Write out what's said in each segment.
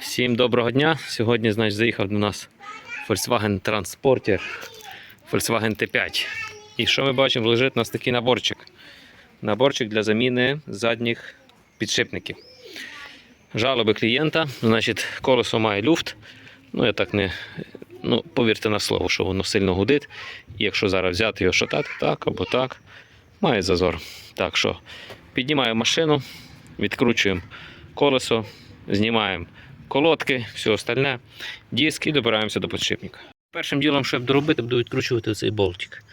Всім доброго дня. Сьогодні, значить, заїхав до нас Volkswagen Transporter Volkswagen T5. І що ми бачимо? Лежить у нас такий наборчик. Наборчик для заміни задніх підшипників. Жалоби клієнта, значить, колесо має люфт. Ну, я так не. Ну, повірте на слово, що воно сильно гудить. І якщо зараз взяти його шатати, так або так, має зазор. Так що піднімаємо машину, відкручуємо колесо, знімаємо колодки, все остальне, диски і добираємося до підшипника. Першим ділом, щоб доробити, буду відкручувати цей болтик.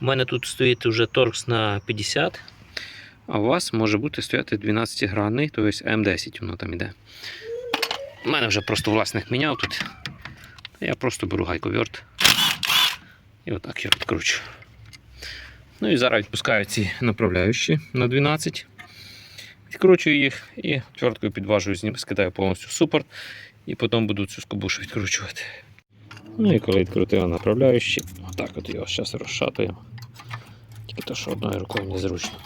У мене тут стоїть вже торкс на 50, а у вас може бути стояти 12 гранний, тобто М10 воно там іде. У мене вже просто власник міняв тут. Я просто беру гайковерт і отак його відкручу. Ну і зараз відпускаю ці направляючі на 12. Відкручую їх і твердкою підважую, знім- скидаю повністю супорт і потім буду цю скобушу відкручувати. Ну і коли відкрутив направляючі, отак от його зараз розшатуємо. Тільки то, що одною рукою незручно.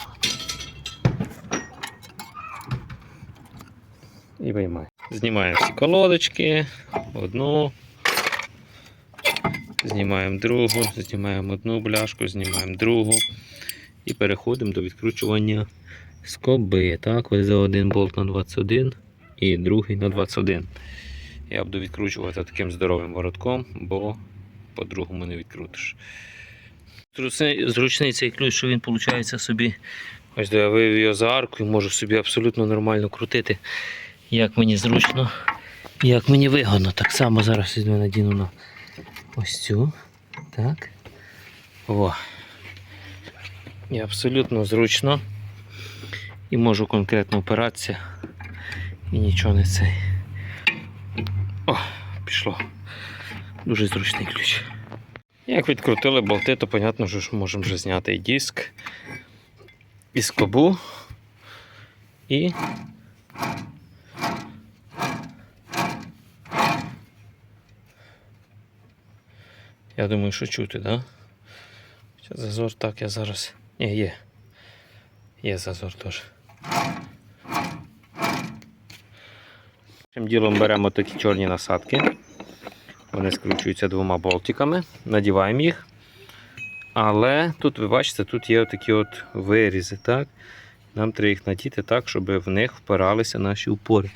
І виймаю. Знімаємо всі колодочки, одну. Знімаємо другу, знімаємо одну бляшку, знімаємо другу. І переходимо до відкручування скоби. Так, ось один болт на 21 і другий на 21. Я буду відкручувати таким здоровим воротком, бо по-другому не відкрутиш. Зручний цей ключ, що він виходить собі. Ось де я вивів його за арку і можу собі абсолютно нормально крутити. Як мені зручно, як мені вигодно. Так само зараз візьму надіну на ось цю. Так. О. І абсолютно зручно. І можу конкретно опиратися. І нічого не цей. О, пішло. Дуже зручний ключ. Як відкрутили болти, то понятно, що можемо вже зняти і диск, і скобу, і я думаю, що чути? Да? Зазор так я зараз. Ні, є. Є зазор теж. Цим ділом беремо такі чорні насадки. Вони скручуються двома болтиками, надіваємо їх. Але тут, ви бачите, тут є такі от вирізи. так? Нам треба їх надіти так, щоб в них впиралися наші упори.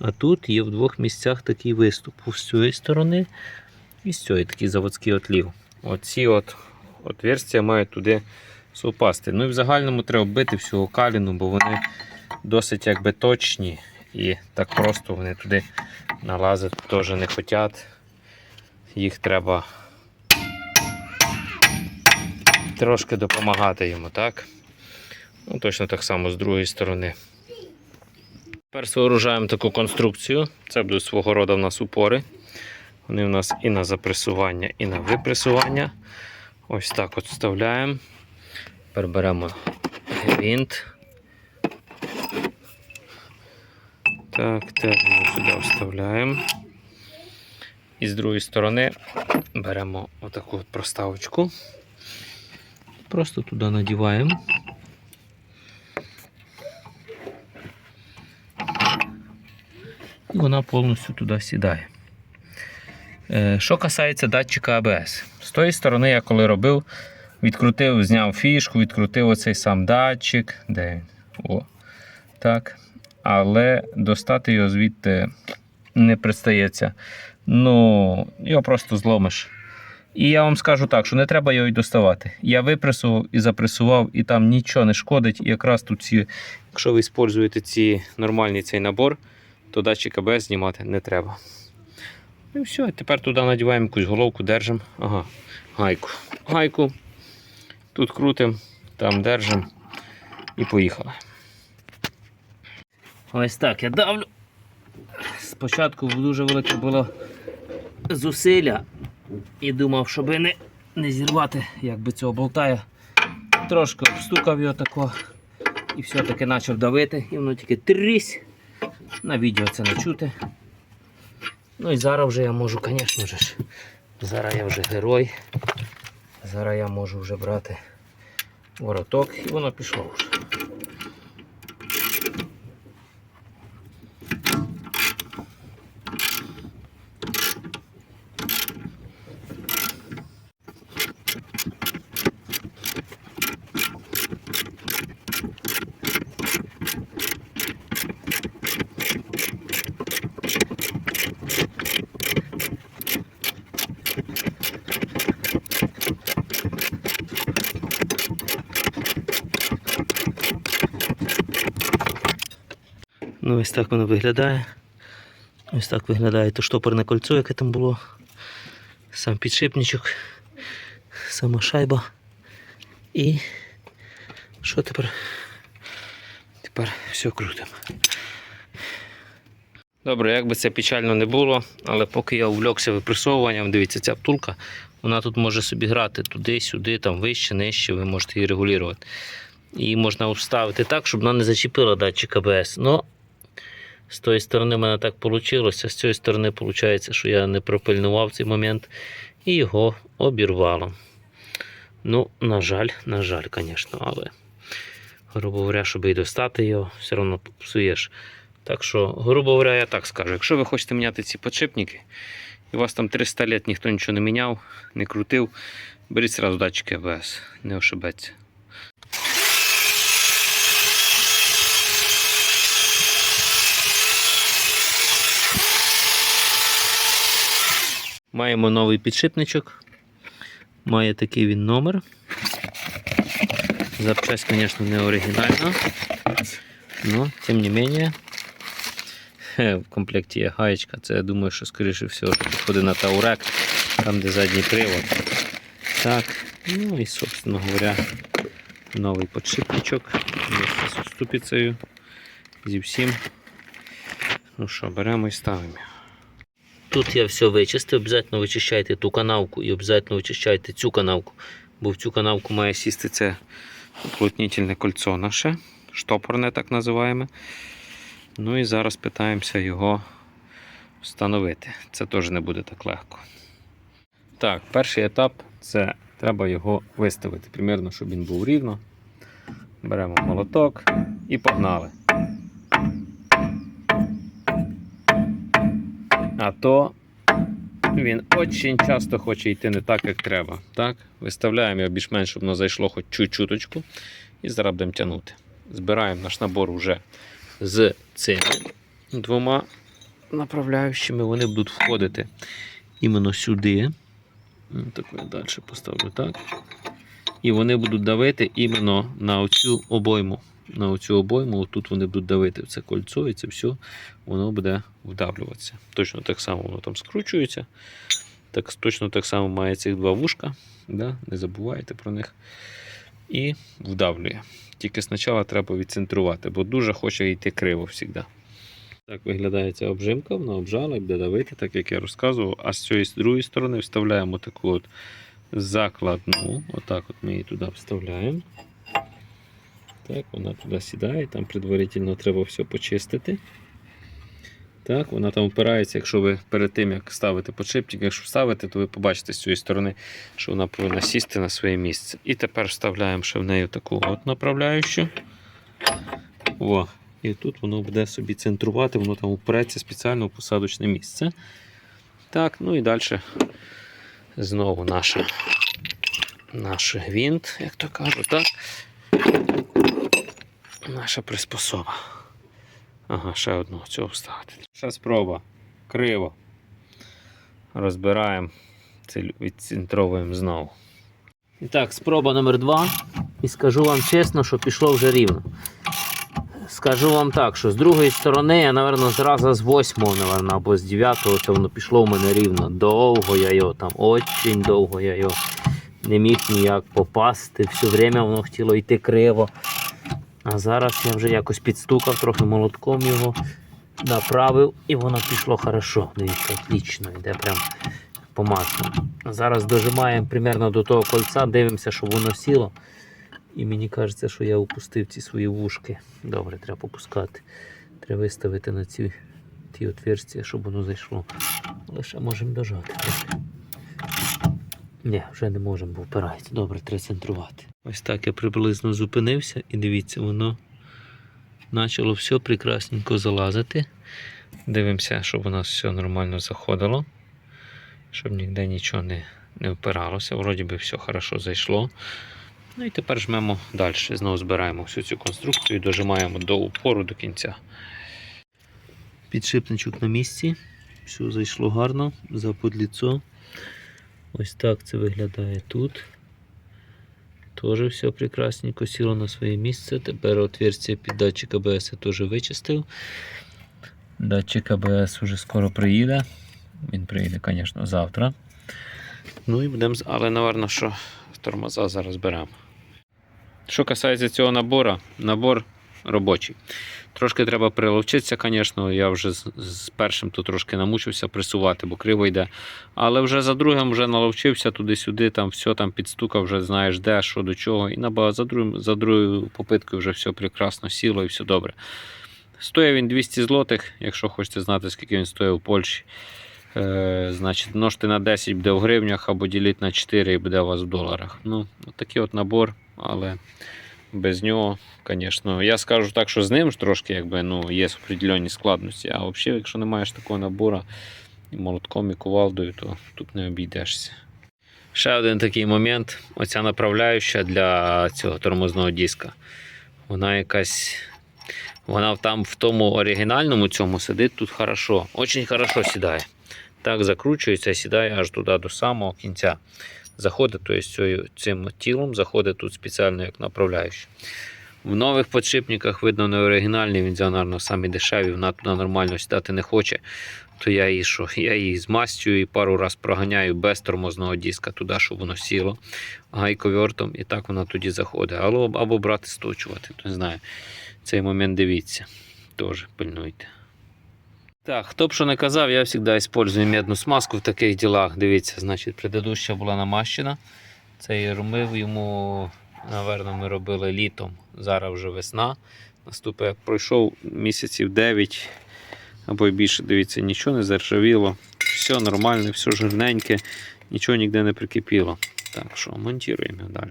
А тут є в двох місцях такий виступ з цієї сторони і з цієї такий заводський отлів. Оці от отверстия мають туди совпасти. Ну і в загальному треба бити всю окаліну, бо вони досить якби точні. І так просто вони туди налазити теж не хочуть. Їх треба трошки допомагати йому, так? Ну, Точно так само з другої сторони. Тепер сооружаємо таку конструкцію. Це будуть свого роду в нас упори. Вони у нас і на запресування, і на випресування. Ось так от вставляємо. Тепер беремо гвинт. Так, теж сюди вставляємо. І з другої сторони беремо отаку от проставочку. Просто туди надіваємо. І вона повністю туди сідає. Е, Що касається датчика АБС. З тої сторони, я коли робив, відкрутив, зняв фішку, відкрутив оцей сам датчик. Де він? О. Так. Але достати його звідти не пристається. Ну, його просто зломиш. І я вам скажу так, що не треба його й доставати. Я випресував і запресував, і там нічого не шкодить. І якраз тут ці, якщо ви використовуєте ці нормальний цей набор, то датчик АБС знімати не треба. І все, тепер туди надіваємо якусь головку, держимо. Ага, гайку. Гайку. Тут крутимо, там держимо і поїхали. Ось так я давлю. Спочатку дуже велике було зусилля і думав, щоб не, не зірвати якби цього болта. Я трошки обстукав його тако і все-таки почав давити, і воно тільки трісь. На відео це не чути. Ну і зараз вже я можу, звісно ж, зараз я вже герой. Зараз я можу вже брати вороток і воно пішло вже. Ось так воно виглядає. Ось так виглядає то штопорне кольцо, яке там було. Сам підшипничок, сама шайба. І що тепер? Тепер все крутимо. Добре, як би це печально не було, але поки я увлекся випресовуванням, дивіться, ця втулка, вона тут може собі грати туди-сюди, там вище, нижче, ви можете її регулювати. Її можна вставити так, щоб вона не зачепила датчик АБС. Но з тої сторони в мене так вийшло, з цієї сторони виходить, що я не пропильнував цей момент і його обірвало. Ну, на жаль, на жаль, звісно, але, грубо говоря, щоб і достати його, все одно псуєш. Так що, грубо говоря, я так скажу. Якщо ви хочете міняти ці подшипники, і у вас там 300 літ ніхто нічого не міняв, не крутив, беріть сразу датчики АБС, не ошибеться. Маємо новий підшипничок. Має такий він номер. Запчасть, звісно, не оригінальна. Но, тим не менее, хе, в комплекті є гаєчка. Це я думаю, що скоріше всього підходить на таурек, там де задній привод. Так, ну і, собственно говоря, новий підшипничок з ступицею. Зі всім. Ну що, беремо і ставимо. Тут я все вичистив, обов'язково вичищайте ту канавку і обов'язково вичищайте цю канавку, бо в цю канавку має сісти це Уплотнительне кольцо наше, штопорне так називаємо. Ну і зараз питаємося його встановити. Це теж не буде так легко. Так, перший етап це треба його виставити. Примірно, щоб він був рівно. Беремо молоток і погнали. А то він дуже часто хоче йти не так, як треба. Так? Виставляємо його більш-менш, щоб воно зайшло хоч чуть-чуточку. І зараз будемо тягнути. Збираємо наш набор вже з цими двома направляючими. Вони будуть входити іменно сюди. Ну, Так я далі поставлю так. І вони будуть давити іменно на оцю обойму. На оцю обойму, тут вони будуть давити це кольцо, і це все воно буде вдавлюватися. Точно так само воно там скручується. Так, точно так само має цих два вушка. Да? Не забувайте про них. І вдавлює. Тільки спочатку треба відцентрувати, бо дуже хоче йти криво завжди. Так виглядає ця обжимка, вона обжала і буде давити, так як я розказував. А з цієї з другої сторони вставляємо таку от закладну. Отак от ми її туди вставляємо. Так, вона туди сідає, там предварительно треба все почистити. Так, вона там опирається, якщо ви перед тим, як ставити подшипник, якщо ставите, то ви побачите з цієї сторони, що вона повинна сісти на своє місце. І тепер вставляємо ще в неї таку от направляючу. О, і тут воно буде собі центрувати, воно там упреться спеціально в посадочне місце. Так, ну і далі знову наша, наш гвинт, як то кажуть, так? Наша приспособа. Ага, ще одного цього вставити. Ще спроба. Криво. Розбираємо, відцентровуємо знову. І так, спроба номер два. І скажу вам чесно, що пішло вже рівно. Скажу вам так, що з другої сторони, я, напевно, зразу з восьмого, напевно, або з дев'ятого, це воно пішло в мене рівно. Довго я його там, очень довго я його не міг ніяк попасти. Все время воно хотіло йти криво. А зараз я вже якось підстукав, трохи молотком його направив, і воно пішло хорошо. Дивіться, отлично, йде прям по маслу. Зараз дожимаємо примерно до того кольця, дивимося, щоб воно сіло. І мені кажеться, що я упустив ці свої вушки. Добре, треба попускати. Треба виставити на ці ті отверстия, щоб воно зайшло. Лише можемо дожати. Ні, вже не можемо, бо впирається. Добре, треба центрувати. Ось так я приблизно зупинився і дивіться, воно почало все прекрасненько залазити. Дивимося, щоб у нас все нормально заходило, щоб ніде нічого не, не впиралося. Вроді би все хорошо зайшло. Ну і тепер жмемо далі. Знову збираємо всю цю конструкцію і дожимаємо до упору до кінця. Підшипничок на місці. Все зайшло гарно, заподліцо. Ось так це виглядає тут. Теж все прекрасненько сіло на своє місце. Тепер отверстие під датчик АБС я теж вичистив. Датчик АБС уже скоро приїде. Він приїде, звісно, завтра. Ну і будемо, але, напевно, що тормоза зараз беремо. Що касається цього набору, набор робочий. Трошки треба приловчитися, звісно. Я вже з, першим тут трошки намучився пресувати, бо криво йде. Але вже за другим вже наловчився туди-сюди, там все там підстукав, вже знаєш де, що до чого. І набагато за другим, за другою попиткою вже все прекрасно сіло і все добре. Стоїть він 200 злотих, якщо хочете знати, скільки він стоїть у Польщі. Е, значить, множте на 10 буде в гривнях або діліть на 4 і буде у вас в доларах. Ну, такий от набор, але без нього, звісно, я скажу так, що з ним трошки якби, ну, є определенні складності. А взагалі, якщо не маєш такого набору молотком, і кувалдою, то тут не обійдешся. Ще один такий момент: оця направляюча для цього тормозного диска. Вона якась. Вона там в тому оригінальному цьому сидить тут хорошо. Очень хорошо сідає. Так закручується, сідає аж туди до самого кінця. Заходить, тобто цією- цим тілом заходить тут спеціально як направляючий. В нових подшипниках, видно, не оригінальний, він взяв, самі дешеві, вона туди нормально сідати не хоче. То я її що? Я її змастюю і пару раз проганяю без тормозного диска туди, щоб воно сіло гайковертом, і так вона тоді заходить. Або, або брати сточувати, то не знаю. Цей момент дивіться. Теж пильнуйте. Так, хто б що не казав, я завжди використовую медну смазку в таких ділах. Дивіться, значить, предыдуща була намащена. Цей ромив йому, напевно, ми робили літом. Зараз вже весна. Наступить, як пройшов місяців 9 або більше, дивіться, нічого не заржавіло. Все нормально, все жирненьке, нічого ніде не прикипіло. Так що, монтуємо далі.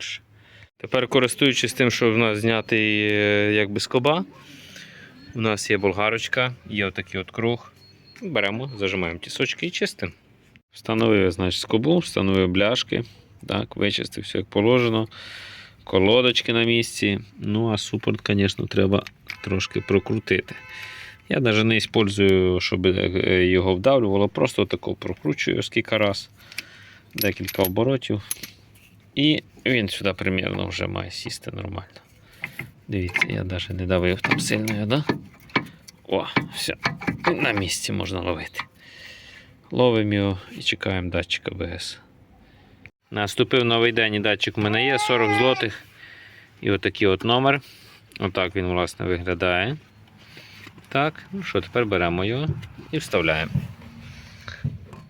Тепер, користуючись тим, що в нас знятий е, якби скоба, у нас є болгарочка, є отакий от круг. Беремо, зажимаємо тісочки і чистимо. Встановив, значить, скобу, встановив бляшки. Так, вичистив все як положено. Колодочки на місці. Ну, а супорт, звісно, треба трошки прокрутити. Я навіть не використовую, щоб е, його вдавлювало, просто тако прокручую скільки раз, декілька оборотів. І він сюди примірно вже має сісти нормально. Дивіться, я навіть не давив там сильно, да? О, все. На місці можна ловити. Ловимо його і чекаємо датчик АБС. Наступив новий день датчик у мене є 40 злотих. І отакий от номер. Отак він, власне, виглядає. Так, ну що, тепер беремо його і вставляємо.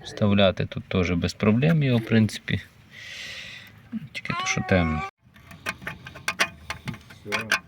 Вставляти тут теж без проблем його, в принципі. Тільки то, що темно. Все.